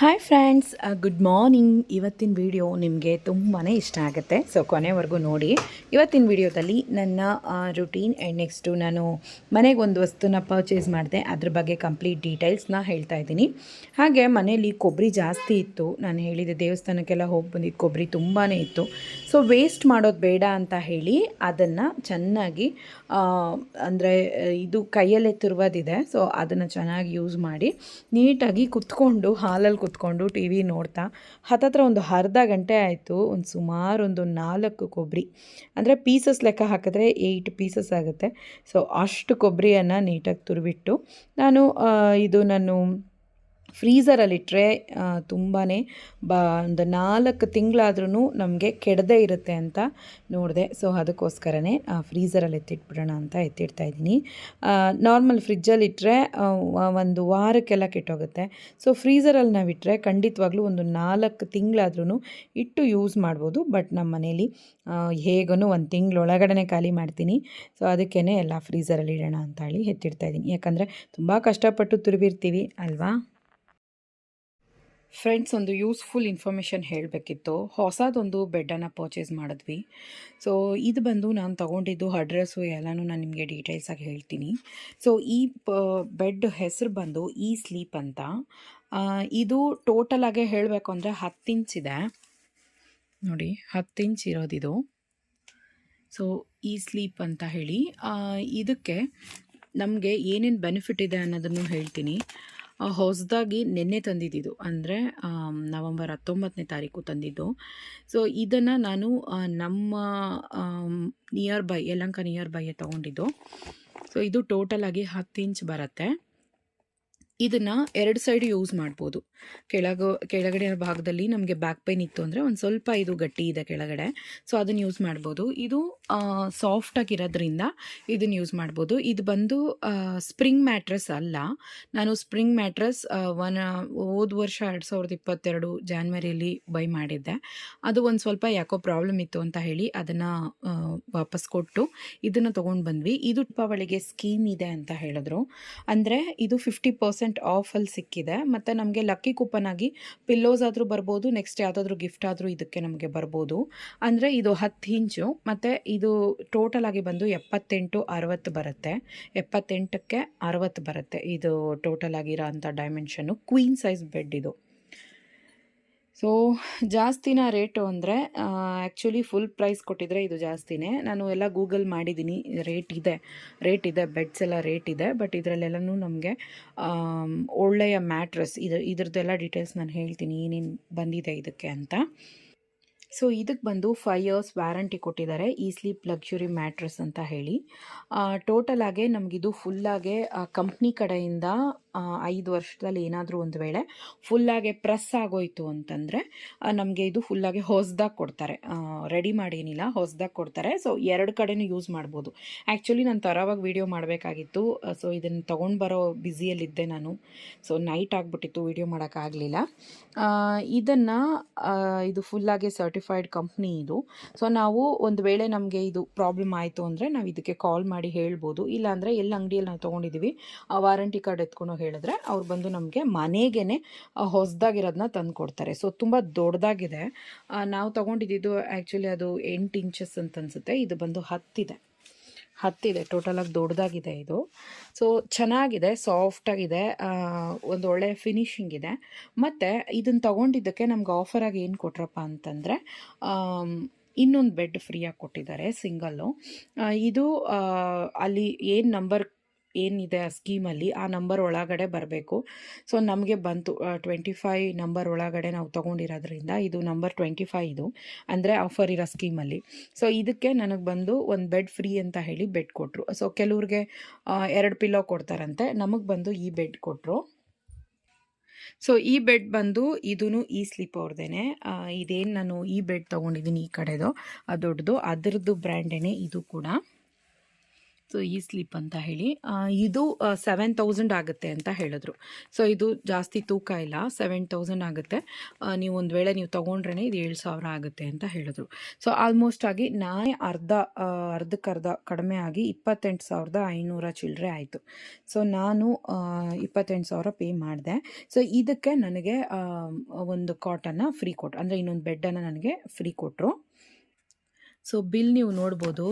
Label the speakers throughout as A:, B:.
A: Hi friends good morning ಇವತ್ತಿನ video ನಿಮಗೆ ತುಂಬಾ ಇಷ್ಟ ಆಗುತ್ತೆ. ಸೊ ಕೊನೆವರೆಗೂ ನೋಡಿ. ಇವತ್ತಿನ ವಿಡಿಯೋದಲ್ಲಿ ನನ್ನ ರುಟೀನ್ ಆ್ಯಂಡ್ ನೆಕ್ಸ್ಟು ನಾನು ಮನೆಗೆ ಒಂದು ವಸ್ತುನ ಪರ್ಚೇಸ್ ಮಾಡಿದೆ. ಅದ್ರ ಬಗ್ಗೆ ಕಂಪ್ಲೀಟ್ ಡೀಟೇಲ್ಸ್ನ ಹೇಳ್ತಾ ಇದ್ದೀನಿ. ಹಾಗೆ ಮನೆಯಲ್ಲಿ ಕೊಬ್ಬರಿ ಜಾಸ್ತಿ ಇತ್ತು. ನಾನು ಹೇಳಿದೆ ದೇವಸ್ಥಾನಕ್ಕೆಲ್ಲ ಹೋಗಿ ಬಂದಿದ್ದು ಕೊಬ್ಬರಿ ತುಂಬಾ ಇತ್ತು. ಸೊ ವೇಸ್ಟ್ ಮಾಡೋದು ಬೇಡ ಅಂತ ಹೇಳಿ ಅದನ್ನು ಚೆನ್ನಾಗಿ ಅಂದರೆ, ಇದು ಕೈಯಲ್ಲೇ ತುರುವದಿದೆ. ಸೊ ಅದನ್ನು ಚೆನ್ನಾಗಿ ಯೂಸ್ ಮಾಡಿ ನೀಟಾಗಿ ಕುತ್ಕೊಂಡು ಹಾಲಲ್ಲಿ ಕುತ್ಕೊಂಡು ಟಿ ವಿ ನೋಡ್ತಾ ಹತ್ತತ್ರ ಒಂದು ಅರ್ಧ ಗಂಟೆ ಆಯಿತು, ಒಂದು ಸುಮಾರು ಒಂದು ನಾಲ್ಕು ಕೊಬ್ಬರಿ ಅಂದರೆ ಪೀಸಸ್ ಲೆಕ್ಕ ಹಾಕಿದ್ರೆ ಏಯ್ಟ್ ಪೀಸಸ್ ಆಗುತ್ತೆ. ಸೊ ಅಷ್ಟು ಕೊಬ್ಬರಿಯನ್ನು ನೀಟಾಗಿ ತುರುವಿಟ್ಟು ನಾನು ಇದು ನಾನು ಫ್ರೀಝರಲ್ಲಿಟ್ಟರೆ ತುಂಬಾ ಬ, ಒಂದು ನಾಲ್ಕು ತಿಂಗಳಾದ್ರೂ ನಮಗೆ ಕೆಡದೇ ಇರುತ್ತೆ ಅಂತ ನೋಡಿದೆ. ಸೊ, ಅದಕ್ಕೋಸ್ಕರನೇ ಫ್ರೀಝರಲ್ಲಿ ಎತ್ತಿಟ್ಬಿಡೋಣ ಅಂತ ಎತ್ತಿಡ್ತಾ ಇದ್ದೀನಿ. ನಾರ್ಮಲ್ ಫ್ರಿಜ್ಜಲ್ಲಿಟ್ಟರೆ ಒಂದು ವಾರಕ್ಕೆಲ್ಲ ಕೆಟ್ಟೋಗುತ್ತೆ. ಸೊ ಫ್ರೀಝರಲ್ಲಿ ನಾವು ಇಟ್ಟರೆ ಖಂಡಿತವಾಗ್ಲೂ ಒಂದು ನಾಲ್ಕು ತಿಂಗಳಾದ್ರೂ ಇಟ್ಟು ಯೂಸ್ ಮಾಡ್ಬೋದು. ಬಟ್ ನಮ್ಮ ಮನೇಲಿ ಹೇಗೂ ಒಂದು ತಿಂಗಳೊಳಗಡೆ ಖಾಲಿ ಮಾಡ್ತೀನಿ. ಸೊ ಅದಕ್ಕೇ ಎಲ್ಲ ಫ್ರೀಝರಲ್ಲಿ ಇಡೋಣ ಅಂತ ಹೇಳಿ ಎತ್ತಿಡ್ತಾ ಇದ್ದೀನಿ. ಯಾಕಂದರೆ ತುಂಬ ಕಷ್ಟಪಟ್ಟು ತುರುಬಿರ್ತೀವಿ, ಅಲ್ವಾ? ಫ್ರೆಂಡ್ಸ್ ಒಂದು ಯೂಸ್ಫುಲ್ ಇನ್ಫಾರ್ಮೇಷನ್ ಹೇಳಬೇಕಿತ್ತು. ಹೊಸದೊಂದು ಬೆಡ್ಡನ್ನು ಪರ್ಚೇಸ್ ಮಾಡಿದ್ವಿ. ಸೊ ಇದು ಬಂದು ನಾನು ತೊಗೊಂಡಿದ್ದು ಅಡ್ರೆಸ್ಸು ಎಲ್ಲನೂ ನಾನು ನಿಮಗೆ ಡೀಟೇಲ್ಸಾಗಿ ಹೇಳ್ತೀನಿ. ಸೊ ಈ ಬೆಡ್ ಹೆಸರು ಬಂದು ಈ ಸ್ಲೀಪ್ ಅಂತ. ಇದು ಇದು ಟೋಟಲಾಗೆ ಹೇಳಬೇಕು ಅಂದರೆ ಹತ್ತು ಇಂಚ್ ಇದೆ. ನೋಡಿ, ಹತ್ತು ಇಂಚ್ ಇರೋದಿದು. ಸೊ ಈ ಸ್ಲೀಪ್ ಅಂತ ಹೇಳಿ. ಇದಕ್ಕೆ ನಮಗೆ ಏನೇನು ಬೆನಿಫಿಟ್ ಇದೆ ಅನ್ನೋದನ್ನು ಹೇಳ್ತೀನಿ. ಹೊಸದಾಗಿ ನಿನ್ನೆ ತಂದಿದ್ದಿದ್ದು. ಅಂದರೆ ನವಂಬರ್ ಹತ್ತೊಂಬತ್ತನೇ ತಾರೀಕು ತಂದಿದ್ದು. ಸೊ ಇದನ್ನು ನಾನು ನಮ್ಮ ನಿಯರ್ ಬೈ ಯಲಂಕ ನಿಯರ್ ಬೈಯೇ ತೊಗೊಂಡಿದ್ದು. ಸೊ ಇದು ಟೋಟಲಾಗಿ ಹತ್ತು ಇಂಚ್ ಬರುತ್ತೆ. ಇದನ್ನು ಎರಡು ಸೈಡ್ ಯೂಸ್ ಮಾಡ್ಬೋದು. ಕೆಳಗ ಕೆಳಗಡೆ ಭಾಗದಲ್ಲಿ ನಮಗೆ ಬ್ಯಾಕ್ ಪೈನ್ ಇತ್ತು ಅಂದರೆ ಒಂದು ಸ್ವಲ್ಪ ಇದು ಗಟ್ಟಿ ಇದೆ ಕೆಳಗಡೆ. ಸೊ ಅದನ್ನು ಯೂಸ್ ಮಾಡ್ಬೋದು. ಇದು ಸಾಫ್ಟಾಗಿರೋದ್ರಿಂದ ಇದನ್ನು ಯೂಸ್ ಮಾಡ್ಬೋದು. ಇದು ಬಂದು ಸ್ಪ್ರಿಂಗ್ ಮ್ಯಾಟ್ರಸ್ ಅಲ್ಲ. ನಾನು ಸ್ಪ್ರಿಂಗ್ ಮ್ಯಾಟ್ರಸ್ ಒನ್ ಹೋದ ವರ್ಷ ಎರಡು ಸಾವಿರದ ಇಪ್ಪತ್ತೆರಡು ಜಾನ್ವರಿಯಲ್ಲಿ ಬೈ ಮಾಡಿದ್ದೆ. ಅದು ಒಂದು ಸ್ವಲ್ಪ ಯಾಕೋ ಪ್ರಾಬ್ಲಮ್ ಇತ್ತು ಅಂತ ಹೇಳಿ ಅದನ್ನು ವಾಪಸ್ ಕೊಟ್ಟು ಇದನ್ನು ತೊಗೊಂಡು ಬಂದ್ವಿ. ಇದು ದೀಪಾವಳಿಗೆ ಸ್ಕೀಮ್ ಇದೆ ಅಂತ ಹೇಳಿದ್ರು. ಅಂದರೆ ಇದು ಫಿಫ್ಟಿ ಪರ್ಸೆಂಟ್ ಆಫಲ್ಲಿ ಸಿಕ್ಕಿದೆ. ಮತ್ತು ನಮಗೆ ಲಕ್ಕಿ ಕೂಪನ್ ಆಗಿ ಪಿಲ್ಲೋಸ್ ಆದರೂ ಬರ್ಬೋದು ನೆಕ್ಸ್ಟ್ ಯಾವುದಾದ್ರೂ ಗಿಫ್ಟ್ ಆದರೂ ಇದಕ್ಕೆ ನಮಗೆ ಬರ್ಬೋದು. ಅಂದರೆ ಇದು ಹತ್ತು ಇಂಚು, ಮತ್ತು ಇದು ಟೋಟಲ್ ಆಗಿ ಬಂದು ಎಪ್ಪತ್ತೆಂಟು ಅರವತ್ತು ಬರುತ್ತೆ. ಎಪ್ಪತ್ತೆಂಟಕ್ಕೆ ಅರವತ್ತು ಬರುತ್ತೆ. ಇದು ಟೋಟಲ್ ಆಗಿರೋ ಅಂಥ ಡೈಮೆನ್ಷನ್ನು ಕ್ವೀನ್ ಸೈಜ್ ಬೆಡ್ ಇದು. ಸೊ ಜಾಸ್ತಿನ ರೇಟು ಅಂದರೆ ಆ್ಯಕ್ಚುಲಿ ಫುಲ್ ಪ್ರೈಸ್ ಕೊಟ್ಟಿದ್ರೆ ಇದು ಜಾಸ್ತಿನೇ. ನಾನು ಎಲ್ಲ ಗೂಗಲ್ ಮಾಡಿದ್ದೀನಿ ರೇಟ್ ಇದೆ. ರೇಟ್ ಇದೆ ಬೆಡ್ಸ್ ಎಲ್ಲ ರೇಟ್ ಇದೆ ಬಟ್ ಇದರಲ್ಲೆಲ್ಲನೂ ನಮಗೆ ಒಳ್ಳೆಯ ಮ್ಯಾಟ್ರಸ್ ಇದು, ಇದ್ರದ್ದೆಲ್ಲ ಡೀಟೇಲ್ಸ್ ನಾನು ಹೇಳ್ತೀನಿ, ಏನೇನು ಬಂದಿದೆ ಇದಕ್ಕೆ ಅಂತ. ಸೊ ಇದಕ್ಕೆ ಬಂದು ಫೈವ್ ಇಯರ್ಸ್ ವ್ಯಾರಂಟಿ ಕೊಟ್ಟಿದ್ದಾರೆ, ಈ ಸ್ಲೀಪ್ ಲಕ್ಸುರಿ ಮ್ಯಾಟ್ರಸ್ ಅಂತ ಹೇಳಿ. ಟೋಟಲ್ ಆಗಿ ನಮಗಿದು ಫುಲ್ಲಾಗೆ ಕಂಪ್ನಿ ಕಡೆಯಿಂದ ಐದು ವರ್ಷದಲ್ಲಿ ಏನಾದರೂ ಒಂದು ವೇಳೆ ಫುಲ್ಲಾಗೆ ಪ್ರೆಸ್ ಆಗೋಯ್ತು ಅಂತಂದರೆ ನಮಗೆ ಇದು ಫುಲ್ಲಾಗೆ ಹೊಸ್ದಾಗಿ ಕೊಡ್ತಾರೆ. ರೆಡಿ ಮಾಡೇನಿಲ್ಲ ಹೊಸ್ದಾಗಿ ಕೊಡ್ತಾರೆ. ಸೊ ಎರಡು ಕಡೆನೂ ಯೂಸ್ ಮಾಡ್ಬೋದು. ಆ್ಯಕ್ಚುಲಿ ನಾನು ತರವಾಗಿ ವೀಡಿಯೋ ಮಾಡಬೇಕಾಗಿತ್ತು. ಸೊ ಇದನ್ನು ತೊಗೊಂಡು ಬರೋ ಬ್ಯುಸಿಯಲ್ಲಿದ್ದೆ ನಾನು. ಸೊ ನೈಟ್ ಆಗಿಬಿಟ್ಟಿತ್ತು ವೀಡಿಯೋ ಮಾಡೋಕ್ಕಾಗಲಿಲ್ಲ ಇದನ್ನು ಇದು ಫುಲ್ಲಾಗಿ ಸರ್ಟಿಫೈಡ್ ಕಂಪ್ನಿ ಇದು. ಸೊ ನಾವು ಒಂದು ವೇಳೆ ನಮಗೆ ಇದು ಪ್ರಾಬ್ಲಮ್ ಆಯಿತು ಅಂದರೆ ನಾವು ಇದಕ್ಕೆ ಕಾಲ್ ಮಾಡಿ ಹೇಳ್ಬೋದು. ಇಲ್ಲಾಂದರೆ ಎಲ್ಲ ಅಂಗಡಿಯಲ್ಲಿ ನಾವು ತೊಗೊಂಡಿದ್ದೀವಿ ವಾರಂಟಿ ಕಾರ್ಡ್ ಎತ್ಕೊಂಡು ಹೇಳಿದ್ರೆ ಅವ್ರು ಬಂದು ನಮಗೆ ಮನೆಗೇನೆ ಹೊಸದಾಗಿರೋದನ್ನ ತಂದು ಕೊಡ್ತಾರೆ. ಸೊ ತುಂಬ ದೊಡ್ಡದಾಗಿದೆ. ನಾವು ತೊಗೊಂಡಿದ್ದು ಆ್ಯಕ್ಚುಲಿ ಅದು ಎಂಟು ಇಂಚಸ್ ಅಂತ ಅನಿಸುತ್ತೆ. ಇದು ಬಂದು ಹತ್ತಿದೆ. ಹತ್ತಿದೆ. ಟೋಟಲಾಗಿ ದೊಡ್ಡದಾಗಿದೆ ಇದು. ಸೊ ಚೆನ್ನಾಗಿದೆ ಸಾಫ್ಟಾಗಿದೆ ಒಂದು ಒಳ್ಳೆ ಫಿನಿಶಿಂಗ್ ಇದೆ. ಮತ್ತು ಇದನ್ನು ತೊಗೊಂಡಿದ್ದಕ್ಕೆ ನಮ್ಗೆ ಆಫರಾಗಿ ಏನು ಕೊಟ್ರಪ್ಪ ಅಂತಂದರೆ ಇನ್ನೊಂದು ಬೆಡ್ ಫ್ರೀಯಾಗಿ ಕೊಟ್ಟಿದ್ದಾರೆ ಸಿಂಗಲ್ಲು ಇದು ಅಲ್ಲಿ ಏನು ನಂಬರ್ ಏನಿದೆ ಆ ಸ್ಕೀಮಲ್ಲಿ ಆ ನಂಬರ್ ಒಳಗಡೆ ಬರಬೇಕು. ಸೊ, ನಮಗೆ ಬಂತು. ಟ್ವೆಂಟಿ ಫೈ ನಂಬರ್ ಒಳಗಡೆ ನಾವು ತೊಗೊಂಡಿರೋದ್ರಿಂದ ಇದು ನಂಬರ್ ಟ್ವೆಂಟಿ ಫೈ ಇದು ಅಂದರೆ ಆಫರ್ ಇರೋ ಸ್ಕೀಮಲ್ಲಿ. ಸೊ, ಇದಕ್ಕೆ ನನಗೆ ಬಂದು ಒಂದು ಬೆಡ್ ಫ್ರೀ ಅಂತ ಹೇಳಿ ಬೆಡ್ ಕೊಟ್ಟರು ಸೊ, ಕೆಲವ್ರಿಗೆ ಎರಡು ಪಿಲ್ಲೋ ಕೊಡ್ತಾರಂತೆ. ನಮಗೆ ಬಂದು ಈ ಬೆಡ್ ಕೊಟ್ಟರು ಸೊ, ಈ ಬೆಡ್ ಬಂದು ಇದೂ ಈ ಸ್ಲೀಪ್ ಅವ್ರದ್ದೇನೆ ಇದೇನು ನಾನು ಈ ಬೆಡ್ ತೊಗೊಂಡಿದ್ದೀನಿ ಈ ಕಡೆದು. ಅದು ದೊಡ್ಡದು. ಅದರದ್ದು ಬ್ರ್ಯಾಂಡೇನೆ ಇದು ಕೂಡ. ಸೊ ಈ ಸ್ಲಿಪ್ ಅಂತ ಹೇಳಿ. ಇದು ಸೆವೆನ್ ತೌಸಂಡ್ ಆಗುತ್ತೆ ಅಂತ ಹೇಳಿದ್ರು. ಸೊ ಇದು ಜಾಸ್ತಿ ತೂಕ ಇಲ್ಲ ಸೆವೆನ್ ತೌಸಂಡ್ ಆಗುತ್ತೆ. ನೀವು ಒಂದು ವೇಳೆ ನೀವು ತೊಗೊಂಡ್ರೇ ಇದು ಏಳು ಸಾವಿರ ಆಗುತ್ತೆ ಅಂತ ಹೇಳಿದ್ರು. ಸೊ ಆಲ್ಮೋಸ್ಟ್ ಆಗಿ ನಾನೇ ಅರ್ಧ ಅರ್ಧಕ್ಕರ್ಧ ಕಡಿಮೆ ಆಗಿ ಇಪ್ಪತ್ತೆಂಟು ಸಾವಿರದ ಐನೂರ ಚಿಲ್ಲರೆ ಆಯಿತು. ಸೊ ನಾನು ಇಪ್ಪತ್ತೆಂಟು ಸಾವಿರ ಪೇ ಮಾಡಿದೆ. ಸೊ ಇದಕ್ಕೆ ನನಗೆ ಒಂದು ಕಾಟನ್ನು ಫ್ರೀ ಕೊಟ್ಟು ಅಂದರೆ ಇನ್ನೊಂದು ಬೆಡ್ಡನ್ನು ನನಗೆ ಫ್ರೀ ಕೊಟ್ಟರು ಸೊ ಬಿಲ್ ನೀವು ನೋಡ್ಬೋದು.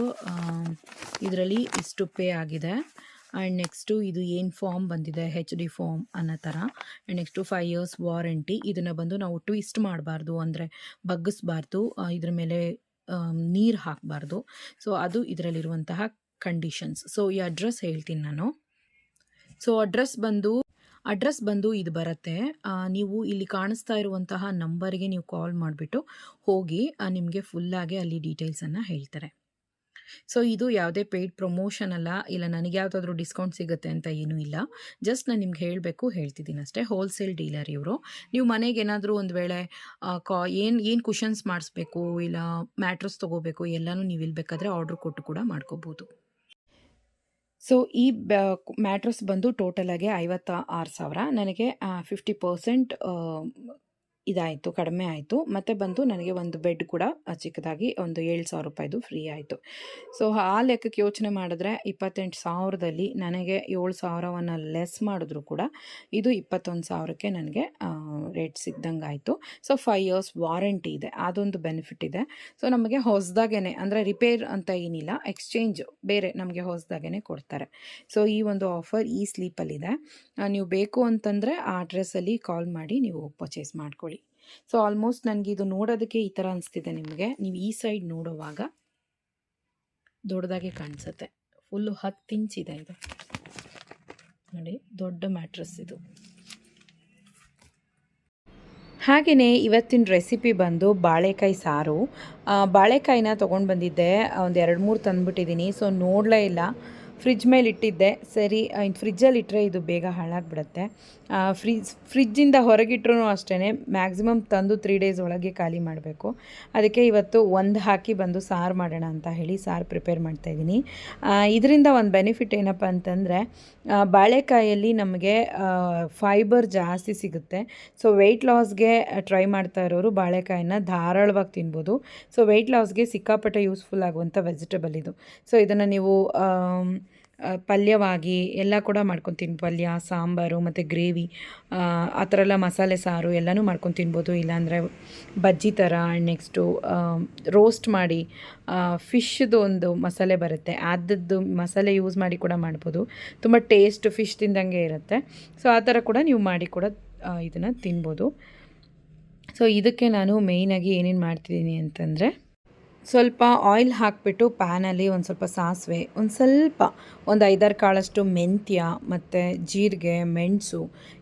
A: ಇದರಲ್ಲಿ ಇಷ್ಟು ಪೇ ಆಗಿದೆ. ಆ್ಯಂಡ್ ನೆಕ್ಸ್ಟು ಇದು ಏನು ಫಾರ್ಮ್ ಬಂದಿದೆ? ಹೆಚ್ ಡಿ ಫಾರ್ಮ್ ಅನ್ನೋ ಥರ and next five years warranty ಇದನ್ನು ಬಂದು ನಾವು ಟ್ವಿಸ್ಟ್ ಮಾಡಬಾರ್ದು. ಅಂದರೆ ಬಗ್ಗಿಸ್ಬಾರ್ದು. ಇದ್ರ ಮೇಲೆ ನೀರು ಹಾಕಬಾರ್ದು. ಸೊ ಅದು ಇದರಲ್ಲಿರುವಂತಹ ಕಂಡೀಷನ್ಸ್ ಸೊ ಈ ಅಡ್ರೆಸ್ ಹೇಳ್ತೀನಿ ನಾನು. ಸೊ ಅಡ್ರೆಸ್ ಬಂದು ಅಡ್ರೆಸ್ ಬಂದು ಇದು ಬರುತ್ತೆ. ನೀವು ಇಲ್ಲಿ ಕಾಣಿಸ್ತಾ ಇರುವಂತಹ ನಂಬರ್ಗೆ ನೀವು ಕಾಲ್ ಮಾಡಿಬಿಟ್ಟು ಹೋಗಿ ನಿಮಗೆ ಫುಲ್ಲಾಗಿ ಅಲ್ಲಿ ಡೀಟೇಲ್ಸನ್ನು ಹೇಳ್ತಾರೆ. ಸೊ ಇದು ಯಾವುದೇ ಪೇಯ್ಡ್ ಪ್ರಮೋಷನ್ ಅಲ್ಲ, ಇಲ್ಲ ನನಗೆ ಯಾವುದಾದ್ರೂ ಡಿಸ್ಕೌಂಟ್ ಸಿಗುತ್ತೆ ಅಂತ ಏನೂ ಇಲ್ಲ. ಜಸ್ಟ್ ನಾನು ನಿಮ್ಗೆ ಹೇಳಬೇಕು, ಹೇಳ್ತಿದ್ದೀನಿ ಅಷ್ಟೇ. ಹೋಲ್ಸೇಲ್ ಡೀಲರ್ ಇವರು. ನೀವು ಮನೆಗೆ ಏನಾದರೂ ಒಂದು ವೇಳೆ ಕಾ, ಏನು ಏನು ಕುಷನ್ಸ್ ಮಾಡಿಸ್ಬೇಕು, ಇಲ್ಲ ಮ್ಯಾಟ್ರಸ್ ತೊಗೋಬೇಕು, ಎಲ್ಲನೂ ನೀವು ಇಲ್ಲಿ ಬೇಕಾದರೆ ಆರ್ಡ್ರ್ ಕೊಟ್ಟು ಕೂಡ ಮಾಡ್ಕೋಬೋದು. ಸೊ ಈ ಮ್ಯಾಟ್ರಸ್ ಬಂದು ಟೋಟಲಾಗಿ ಐವತ್ತ ಆರು ಸಾವಿರ. ನನಗೆ ಫಿಫ್ಟಿ ಪರ್ಸೆಂಟ್ ಇದಾಯಿತು, ಕಡಿಮೆ ಆಯಿತು. ಮತ್ತು ಬಂದು ನನಗೆ ಒಂದು ಬೆಡ್ ಕೂಡ ಚಿಕ್ಕದಾಗಿ ಒಂದು ಏಳು ಸಾವಿರ ರೂಪಾಯಿದು ಫ್ರೀ ಆಯಿತು. ಸೊ ಆ ಲೆಕ್ಕಕ್ಕೆ ಯೋಚನೆ ಮಾಡಿದ್ರೆ ಇಪ್ಪತ್ತೆಂಟು ಸಾವಿರದಲ್ಲಿ ನನಗೆ ಏಳು ಸಾವಿರವನ್ನು ಲೆಸ್ ಮಾಡಿದ್ರು ಕೂಡ, ಇದು ಇಪ್ಪತ್ತೊಂದು ಸಾವಿರಕ್ಕೆ ನನಗೆ ರೇಟ್ ಸಿಗ್ದಂಗೆ ಆಯಿತು ಸೊ ಫೈವ್ ಇಯರ್ಸ್ ವಾರಂಟಿ ಇದೆ. ಅದೊಂದು ಬೆನಿಫಿಟ್ ಇದೆ. ಸೊ ನಮಗೆ ಹೊಸದಾಗೇ ಅಂದರೆ ರಿಪೇರ್ ಅಂತ ಏನಿಲ್ಲ ಎಕ್ಸ್ಚೇಂಜ್ ಬೇರೆ ನಮಗೆ ಹೊಸದಾಗೇ ಕೊಡ್ತಾರೆ. ಸೊ ಈ ಒಂದು ಆಫರ್ ಈ ಸ್ಲೀಪಲ್ಲಿದೆ ನೀವು ಬೇಕು ಅಂತಂದರೆ ಆ ಅಡ್ರೆಸ್ಸಲ್ಲಿ ಕಾಲ್ ಮಾಡಿ ನೀವು ಪರ್ಚೇಸ್ ಮಾಡ್ಕೊಳ್ಳಿ. ಸೊ ಆಲ್ಮೋಸ್ಟ್ ನನಗೆ ಇದು ನೋಡೋದಕ್ಕೆ ಈ ಥರ ಅನಿಸ್ತಿದೆ ನಿಮಗೆ. ನೀವು ಈ ಸೈಡ್ ನೋಡುವಾಗ ದೊಡ್ಡದಾಗೆ ಕಾಣಿಸುತ್ತೆ. ಫುಲ್ಲು ಹತ್ತು ಇದೆ ಇದು. ನೋಡಿ, ದೊಡ್ಡ ಮ್ಯಾಟ್ರಸ್ ಇದು. ಹಾಗೆಯೇ ಇವತ್ತಿನ ರೆಸಿಪಿ ಬಂದು ಬಾಳೆಕಾಯಿ ಸಾರು. ಬಾಳೆಕಾಯಿನ ತೊಗೊಂಡು ಬಂದಿದ್ದೆ. ಒಂದು ಎರಡು ಮೂರು ತಂದುಬಿಟ್ಟಿದ್ದೀನಿ ಸೊ ನೋಡಲೇ ಇಲ್ಲ. ಫ್ರಿಜ್ ಮೇಲೆ ಇಟ್ಟಿದ್ದೆ. ಸರಿ ಫ್ರಿಜ್ಜಲ್ಲಿ ಇಟ್ಟರೆ ಇದು ಬೇಗ ಹಾಳಾಗ್ಬಿಡುತ್ತೆ. ಫ್ರಿಜ್ ಫ್ರಿಜ್ಜಿಂದ ಹೊರಗಿಟ್ರೂ ಅಷ್ಟೇ ಮ್ಯಾಕ್ಸಿಮಮ್ ತಂದು ತ್ರೀ ಡೇಸ್ ಒಳಗೆ ಖಾಲಿ ಮಾಡಬೇಕು. ಅದಕ್ಕೆ ಇವತ್ತು ಒಂದು ಹಾಕಿ ಬಂದು ಸಾರು ಮಾಡೋಣ ಅಂತ ಹೇಳಿ ಸಾರು ಪ್ರಿಪೇರ್ ಮಾಡ್ತಾಯಿದ್ದೀನಿ ಇದರಿಂದ ಒಂದು ಬೆನಿಫಿಟ್ ಏನಪ್ಪ ಅಂತಂದರೆ ಬಾಳೆಕಾಯಲ್ಲಿ ನಮಗೆ ಫೈಬರ್ ಜಾಸ್ತಿ ಸಿಗುತ್ತೆ. ಸೊ ವೆಯ್ಟ್ ಲಾಸ್ಗೆ ಟ್ರೈ ಮಾಡ್ತಾ ಇರೋರು ಬಾಳೆಕಾಯಿನ ಧಾರಾಳವಾಗಿ ತಿನ್ಬೋದು. ಸೊ ವೆಯ್ಟ್ ಲಾಸ್ಗೆ ಸಿಕ್ಕಾಪಟ್ಟೆ ಯೂಸ್ಫುಲ್ ಆಗುವಂಥ ವೆಜಿಟೇಬಲ್ ಇದು. ಸೊ ಇದನ್ನು ನೀವು ಪಲ್ಯವಾಗಿ ಎಲ್ಲ ಕೂಡ ಮಾಡ್ಕೊಂಡು ತಿನ್, ಪಲ್ಯ, ಸಾಂಬಾರು ಮತ್ತು ಗ್ರೇವಿ, ಆ ಥರ ಎಲ್ಲ ಮಸಾಲೆ, ಸಾರು ಎಲ್ಲನೂ ಮಾಡ್ಕೊಂಡು ತಿನ್ಬೋದು. ಇಲ್ಲಾಂದರೆ ಬಜ್ಜಿ ಥರ ಆ್ಯಂಡ್ ನೆಕ್ಸ್ಟು ರೋಸ್ಟ್ ಮಾಡಿ ಫಿಶ್ದು ಒಂದು ಮಸಾಲೆ ಬರುತ್ತೆ. ಅದದ್ದು ಮಸಾಲೆ ಯೂಸ್ ಮಾಡಿ ಕೂಡ ಮಾಡ್ಬೋದು. ತುಂಬ ಟೇಸ್ಟ್ ಫಿಶ್ ತಿಂದಂಗೆ ಇರುತ್ತೆ. ಸೊ, ಆ ಥರ ಕೂಡ ನೀವು ಮಾಡಿ ಕೂಡ ಇದನ್ನು ತಿನ್ಬೋದು. ಸೊ, ಇದಕ್ಕೆ ನಾನು ಮೇಯ್ನಾಗಿ ಏನೇನು ಮಾಡ್ತಿದ್ದೀನಿ ಅಂತಂದರೆ ಸ್ವಲ್ಪ ಆಯಿಲ್ ಹಾಕಿಬಿಟ್ಟು ಪ್ಯಾನಲ್ಲಿ ಒಂದು ಸ್ವಲ್ಪ ಸಾಸಿವೆ, ಒಂದು ಸ್ವಲ್ಪ ಒಂದು ಐದಾರು ಕಾಳಷ್ಟು ಮೆಂತ್ಯ ಮತ್ತು ಜೀರಿಗೆ, ಮೆಣಸು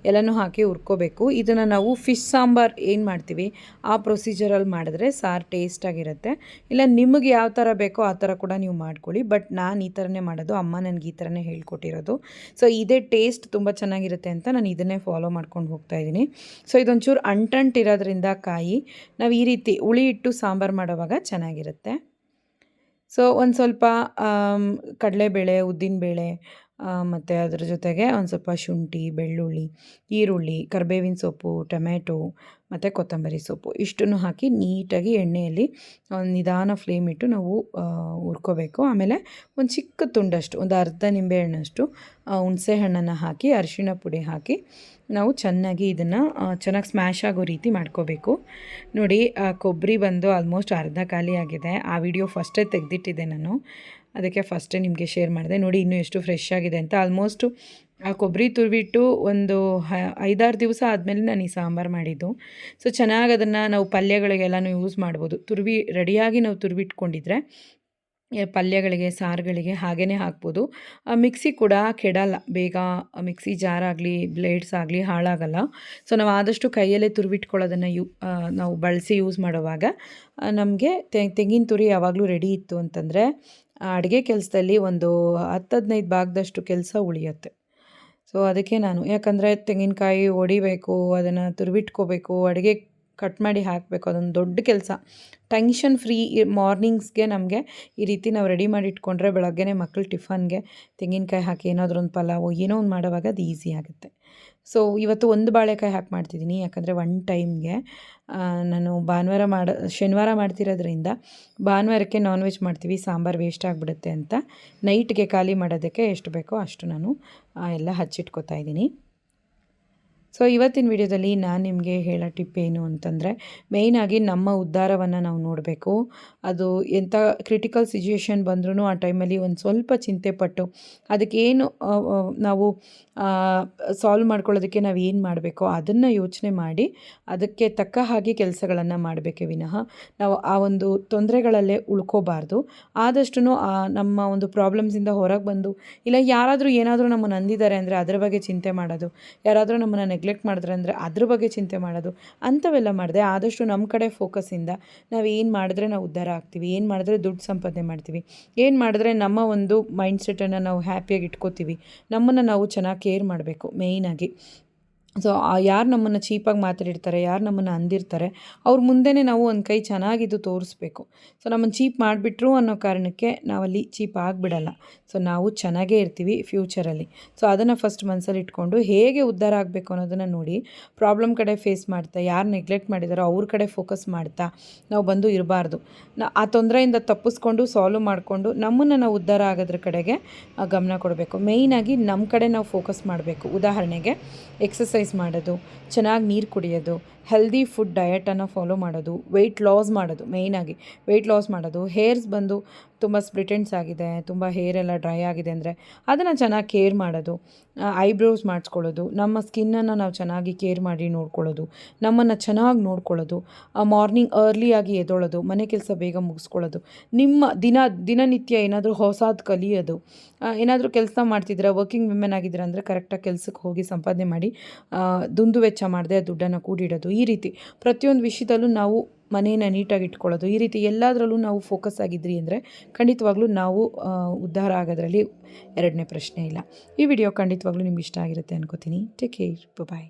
A: ಎಲ್ಲನೂ ಹಾಕಿ ಹುರ್ಕೋಬೇಕು. ಇದನ್ನು ನಾವು ಫಿಶ್ ಸಾಂಬಾರು ಏನು ಮಾಡ್ತೀವಿ, ಆ ಪ್ರೊಸೀಜರಲ್ಲಿ ಮಾಡಿದ್ರೆ ಸಾರು ಟೇಸ್ಟಾಗಿರುತ್ತೆ ಇಲ್ಲ ನಿಮಗೆ ಯಾವ ಥರ ಬೇಕೋ ಆ ಥರ ಕೂಡ ನೀವು ಮಾಡ್ಕೊಳ್ಳಿ ಬಟ್ ನಾನು ಈ ಥರನೇ ಮಾಡೋದು, ಅಮ್ಮ ನನಗೆ ಈ ಥರನೇ ಹೇಳ್ಕೊಟ್ಟಿರೋದು. ಸೊ ಇದೇ ಟೇಸ್ಟ್ ತುಂಬ ಚೆನ್ನಾಗಿರುತ್ತೆ ಅಂತ ನಾನು ಇದನ್ನೇ ಫಾಲೋ ಮಾಡ್ಕೊಂಡು ಹೋಗ್ತಾ ಇದ್ದೀನಿ ಸೊ ಇದೊಂಚೂರು ಅಂಟಂಟ್ ಇರೋದ್ರಿಂದ ಕಾಯಿ, ನಾವು ಈ ರೀತಿ ಹುಳಿ ಇಟ್ಟು ಸಾಂಬಾರು ಮಾಡೋವಾಗ ಚೆನ್ನಾಗಿರುತ್ತೆ. ಸೊ ಒಂದು ಸ್ವಲ್ಪ ಕಡಲೆಬೇಳೆ ಉದ್ದಿನಬೇಳೆ ಮತ್ತು ಅದರ ಜೊತೆಗೆ ಒಂದು ಸ್ವಲ್ಪ ಶುಂಠಿ, ಬೆಳ್ಳುಳ್ಳಿ, ಈರುಳ್ಳಿ, ಕರಿಬೇವಿನ ಸೊಪ್ಪು ಟೊಮೆಟೊ ಮತ್ತು ಕೊತ್ತಂಬರಿ ಸೊಪ್ಪು ಇಷ್ಟನ್ನು ಹಾಕಿ ನೀಟಾಗಿ ಎಣ್ಣೆಯಲ್ಲಿ ಒಂದು ನಿಧಾನ ಫ್ಲೇಮ್ ಇಟ್ಟು ನಾವು ಹುರ್ಕೋಬೇಕು. ಆಮೇಲೆ ಒಂದು ಚಿಕ್ಕ ತುಂಡಷ್ಟು, ಒಂದು ಅರ್ಧ ನಿಂಬೆ ಹಣ್ಣಷ್ಟು ಹುಣಸೆ ಹಣ್ಣನ್ನು ಹಾಕಿ, ಅರಿಶಿಣ ಪುಡಿ ಹಾಕಿ ನಾವು ಚೆನ್ನಾಗಿ ಇದನ್ನು ಚೆನ್ನಾಗಿ ಸ್ಮ್ಯಾಶ್ ಆಗೋ ರೀತಿ ಮಾಡ್ಕೋಬೇಕು. ನೋಡಿ ಕೊಬ್ಬರಿ ಬಂದು ಆಲ್ಮೋಸ್ಟ್ ಅರ್ಧ ಖಾಲಿ ಆಗಿದೆ. ಆ ವಿಡಿಯೋ ಫಸ್ಟೇ ತೆಗೆದಿಟ್ಟಿದ್ದೆ ನಾನು. ಅದಕ್ಕೆ ಫಸ್ಟ್ ನಿಮಗೆ ಶೇರ್ ಮಾಡಿದೆ. ನೋಡಿ ಇನ್ನೂ ಎಷ್ಟು ಫ್ರೆಶ್ ಆಗಿದೆ ಅಂತ. ಆಲ್ಮೋಸ್ಟು ಆ ಕೊಬ್ಬರಿ ತುರಿಬಿಟ್ಟು ಒಂದು ಐದಾರು ದಿವಸ ಆದಮೇಲೆ ನಾನು ಈ ಸಾಂಬಾರು ಮಾಡಿದ್ದು. ಸೊ ಚೆನ್ನಾಗಿ ಅದನ್ನು ನಾವು ಪಲ್ಯಗಳಿಗೆಲ್ಲನೂ ಯೂಸ್ ಮಾಡ್ಬೋದು. ತುರುವಿ ರೆಡಿಯಾಗಿ ನಾವು ತುರಿಬಿಟ್ಕೊಂಡಿದ್ರೆ ಪಲ್ಯಗಳಿಗೆ, ಸಾರುಗಳಿಗೆ ಹಾಗೇ ಹಾಕ್ಬೋದು. ಮಿಕ್ಸಿ ಕೂಡ ಕೆಡಲ್ಲ. ಬೇಗ ಮಿಕ್ಸಿ ಜಾರ್ ಆಗಲಿ ಬ್ಲೇಡ್ಸ್ ಆಗಲಿ ಹಾಳಾಗಲ್ಲ. ಸೊ ನಾವು ಆದಷ್ಟು ಕೈಯಲ್ಲೇ ತುರಿಬಿಟ್ಕೊಳ್ಳೋದನ್ನು ಯೂ ನಾವು ಬಳಸಿ ಯೂಸ್ ಮಾಡುವಾಗ ನಮಗೆ ತೆಂಗಿನ ತುರಿ ಯಾವಾಗಲೂ ರೆಡಿ ಇತ್ತು ಅಂತಂದರೆ ಅಡುಗೆ ಕೆಲಸದಲ್ಲಿ ಒಂದು ಹತ್ತು ಹದಿನೈದು ಭಾಗದಷ್ಟು ಕೆಲಸ ಉಳಿಯುತ್ತೆ. ಸೊ ಅದಕ್ಕೆ ನಾನು, ಯಾಕಂದರೆ ತೆಂಗಿನಕಾಯಿ ಹೊಡಿಬೇಕು ಅದನ್ನು ತುರುಬಿಟ್ಕೋಬೇಕು, ಅಡುಗೆ ಕಟ್ ಮಾಡಿ ಹಾಕಬೇಕು, ಅದೊಂದು ದೊಡ್ಡ ಕೆಲಸ. ಟೆನ್ಷನ್ ಫ್ರೀ ಮಾರ್ನಿಂಗ್ಸ್ಗೆ ನಮಗೆ ಈ ರೀತಿ ನಾವು ರೆಡಿ ಮಾಡಿ ಇಟ್ಕೊಂಡ್ರೆ ಬೆಳಗ್ಗೆನೇ ಮಕ್ಕಳು ಟಿಫನ್ಗೆ ತೆಂಗಿನಕಾಯಿ ಹಾಕಿ ಏನಾದರೂ ಒಂದು ಪಲಾವು, ಏನೋ ಒಂದು ಮಾಡೋವಾಗ ಅದು ಈಸಿ ಆಗುತ್ತೆ. ಸೊ ಇವತ್ತು ಒಂದು ಬಾಳೆಕಾಯಿ ಹಾಕಿ ಮಾಡ್ತಿದ್ದೀನಿ. ಯಾಕಂದರೆ ಒನ್ ಟೈಮ್ಗೆ ನಾನು ಭಾನುವಾರ ಮಾಡ, ಶನಿವಾರ ಮಾಡ್ತಿರೋದ್ರಿಂದ ಭಾನುವಾರಕ್ಕೆ ನಾನ್ ವೆಜ್ ಮಾಡ್ತೀವಿ. ಸಾಂಬಾರು ವೇಸ್ಟ್ ಆಗಿಬಿಡುತ್ತೆ ಅಂತ. ನೈಟ್ಗೆ ಖಾಲಿ ಮಾಡೋದಕ್ಕೆ ಎಷ್ಟು ಬೇಕೋ ಅಷ್ಟು ನಾನು ಎಲ್ಲ ಹಚ್ಚಿಟ್ಕೋತಾ ಇದ್ದೀನಿ. ಸೊ ಇವತ್ತಿನ ವಿಡಿಯೋದಲ್ಲಿ ನಾನು ನಿಮಗೆ ಹೇಳೋ ಟಿಪ್ ಏನು ಅಂತಂದರೆ ಮೇಯ್ನಾಗಿ ನಮ್ಮ ಉದ್ಧಾರವನ್ನು ನಾವು ನೋಡಬೇಕು. ಅದು ಎಂಥ ಕ್ರಿಟಿಕಲ್ ಸಿಚುಯೇಷನ್ ಬಂದ್ರೂ ಆ ಟೈಮಲ್ಲಿ ಒಂದು ಸ್ವಲ್ಪ ಚಿಂತೆ ಪಟ್ಟು ಅದಕ್ಕೇನು ನಾವು ಸಾಲ್ವ್ ಮಾಡ್ಕೊಳ್ಳೋದಕ್ಕೆ ನಾವು ಏನು ಮಾಡಬೇಕು ಅದನ್ನು ಯೋಚನೆ ಮಾಡಿ ಅದಕ್ಕೆ ತಕ್ಕ ಹಾಗೆ ಕೆಲಸಗಳನ್ನು ಮಾಡಬೇಕೆ ವಿನಃ ನಾವು ಆ ಒಂದು ತೊಂದರೆಗಳಲ್ಲೇ ಉಳ್ಕೋಬಾರ್ದು. ಆದಷ್ಟು ನಮ್ಮ ಒಂದು ಪ್ರಾಬ್ಲಮ್ಸಿಂದ ಹೊರಗೆ ಬಂದು, ಇಲ್ಲ ಯಾರಾದರೂ ಏನಾದರೂ ನಮ್ಮನ್ನು ಅಂದಿದ್ದಾರೆ ಅಂದರೆ ಅದರ ಬಗ್ಗೆ ಚಿಂತೆ ಮಾಡೋದು, ಯಾರಾದರೂ ನಮ್ಮನ್ನು ನೆಗ್ಲೆಕ್ಟ್ ಮಾಡಿದ್ರೆ ಅಂದರೆ ಅದ್ರ ಬಗ್ಗೆ ಚಿಂತೆ ಮಾಡೋದು, ಅಂಥವೆಲ್ಲ ಮಾಡಿದೆ. ಆದಷ್ಟು ನಮ್ಮ ಕಡೆ ಫೋಕಸಿಂದ ನಾವು ಏನು ಮಾಡಿದ್ರೆ ನಾವು ಉದ್ಧಾರ ಆಗ್ತೀವಿ, ಏನು ಮಾಡಿದ್ರೆ ದುಡ್ಡು ಸಂಪಾದನೆ ಮಾಡ್ತೀವಿ, ಏನು ಮಾಡಿದ್ರೆ ನಮ್ಮ ಒಂದು ಮೈಂಡ್ ಸೆಟ್ಟನ್ನು ನಾವು ಹ್ಯಾಪಿಯಾಗಿ ಇಟ್ಕೋತೀವಿ, ನಮ್ಮನ್ನು ನಾವು ಚೆನ್ನಾಗಿ ಕೇರ್ ಮಾಡಬೇಕು ಮೇಯ್ನಾಗಿ ಸೊ ಯಾರು ನಮ್ಮನ್ನು ಚೀಪಾಗಿ ಮಾತಾಡಿರ್ತಾರೆ, ಯಾರು ನಮ್ಮನ್ನು ಅಂದಿರ್ತಾರೆ, ಅವ್ರ ಮುಂದೆನೇ ನಾವು ಒಂದು ಕೈ ಚೆನ್ನಾಗಿದ್ದು ತೋರಿಸ್ಬೇಕು. ಸೊ ನಮ್ಮನ್ನು ಚೀಪ್ ಮಾಡಿಬಿಟ್ರು ಅನ್ನೋ ಕಾರಣಕ್ಕೆ ನಾವಲ್ಲಿ ಚೀಪ್ ಆಗಿಬಿಡಲ್ಲ. ಸೊ, ನಾವು ಚೆನ್ನಾಗೇ ಇರ್ತೀವಿ ಫ್ಯೂಚರಲ್ಲಿ ಸೊ, ಅದನ್ನು ಫಸ್ಟ್ ಮನಸ್ಸಲ್ಲಿ ಇಟ್ಕೊಂಡು ಹೇಗೆ ಉದ್ಧಾರ ಆಗಬೇಕು ಅನ್ನೋದನ್ನು ನೋಡಿ ಪ್ರಾಬ್ಲಮ್ ಕಡೆ ಫೇಸ್ ಮಾಡ್ತಾ, ಯಾರು ನೆಗ್ಲೆಕ್ಟ್ ಮಾಡಿದಾರೋ ಅವ್ರ ಕಡೆ ಫೋಕಸ್ ಮಾಡ್ತಾ ನಾವು ಬಂದು ಇರಬಾರ್ದು. ನಾ, ಆ ತೊಂದರೆಯಿಂದ ತಪ್ಪಿಸ್ಕೊಂಡು ಸಾಲ್ವ್ ಮಾಡಿಕೊಂಡು ನಮ್ಮನ್ನು ನಾವು ಉದ್ಧಾರ ಆಗೋದ್ರ ಕಡೆಗೆ ಗಮನ ಕೊಡಬೇಕು. ಮೇಯ್ನಾಗಿ ನಮ್ಮ ಕಡೆ ನಾವು ಫೋಕಸ್ ಮಾಡಬೇಕು. ಉದಾಹರಣೆಗೆ ಎಕ್ಸಸೈಸ್ ಮಾಡೋದು ಚೆನ್ನಾಗಿ ನೀರು ಕುಡಿಯೋದು ಹೆಲ್ದಿ ಫುಡ್ ಡಯಟನ್ನು ಫಾಲೋ ಮಾಡೋದು ವೆಯ್ಟ್ ಲಾಸ್ ಮಾಡೋದು ಮೇಯ್ನಾಗಿ ವೆಯ್ಟ್ ಲಾಸ್ ಮಾಡೋದು. ಹೇರ್ಸ್ ಬಂದು ತುಂಬ ಸ್ಪ್ಲಿಟೆಂಟ್ಸ್ ಆಗಿದೆ, ತುಂಬ ಹೇರ್ ಎಲ್ಲ ಡ್ರೈ ಆಗಿದೆ ಅಂದರೆ ಅದನ್ನು ಚೆನ್ನಾಗಿ ಕೇರ್ ಮಾಡೋದು ಐಬ್ರೋಸ್ ಮಾಡಿಸ್ಕೊಳ್ಳೋದು, ನಮ್ಮ ಸ್ಕಿನ್ನನ್ನು ನಾವು ಚೆನ್ನಾಗಿ ಕೇರ್ ಮಾಡಿ ನೋಡ್ಕೊಳ್ಳೋದು, ನಮ್ಮನ್ನು ಚೆನ್ನಾಗಿ ನೋಡ್ಕೊಳ್ಳೋದು ಮಾರ್ನಿಂಗ್ ಅರ್ಲಿಯಾಗಿ ಎದ್ದೊಳೋದು ಮನೆ ಕೆಲಸ ಬೇಗ ಮುಗಿಸ್ಕೊಳ್ಳೋದು, ನಿಮ್ಮ ದಿನ, ದಿನನಿತ್ಯ ಏನಾದರೂ ಹೊಸದು ಕಲಿಯೋದು ಏನಾದರೂ ಕೆಲಸ ಮಾಡ್ತಿದ್ದೀರಾ ವರ್ಕಿಂಗ್ ವಿಮೆನ್ ಆಗಿದ್ದೀರಾ ಅಂದರೆ ಕರೆಕ್ಟಾಗಿ ಕೆಲಸಕ್ಕೆ ಹೋಗಿ ಸಂಪಾದನೆ ಮಾಡಿ ದುಂದು ವೆಚ್ಚ ಮಾಡದೆ ದುಡ್ಡನ್ನು ಕೂಡಿಡೋದು. ಈ ರೀತಿ ಪ್ರತಿಯೊಂದು ವಿಷಯದಲ್ಲೂ ನಾವು ಮನೆಯನ್ನು ನೀಟಾಗಿ ಇಟ್ಕೊಳ್ಳೋದು, ಈ ರೀತಿ ಎಲ್ಲದರಲ್ಲೂ ನಾವು ಫೋಕಸ್ ಆಗಿದ್ರಿ ಅಂದರೆ ಖಂಡಿತವಾಗ್ಲೂ ನಾವು ಉದ್ಧಾರ ಆಗೋದ್ರಲ್ಲಿ ಎರಡನೇ ಪ್ರಶ್ನೆ ಇಲ್ಲ. ಈ ವಿಡಿಯೋ ಖಂಡಿತವಾಗ್ಲೂ ನಿಮ್ಗೆ ಇಷ್ಟ ಆಗಿರುತ್ತೆ ಅನ್ಕೋತೀನಿ. Take care bye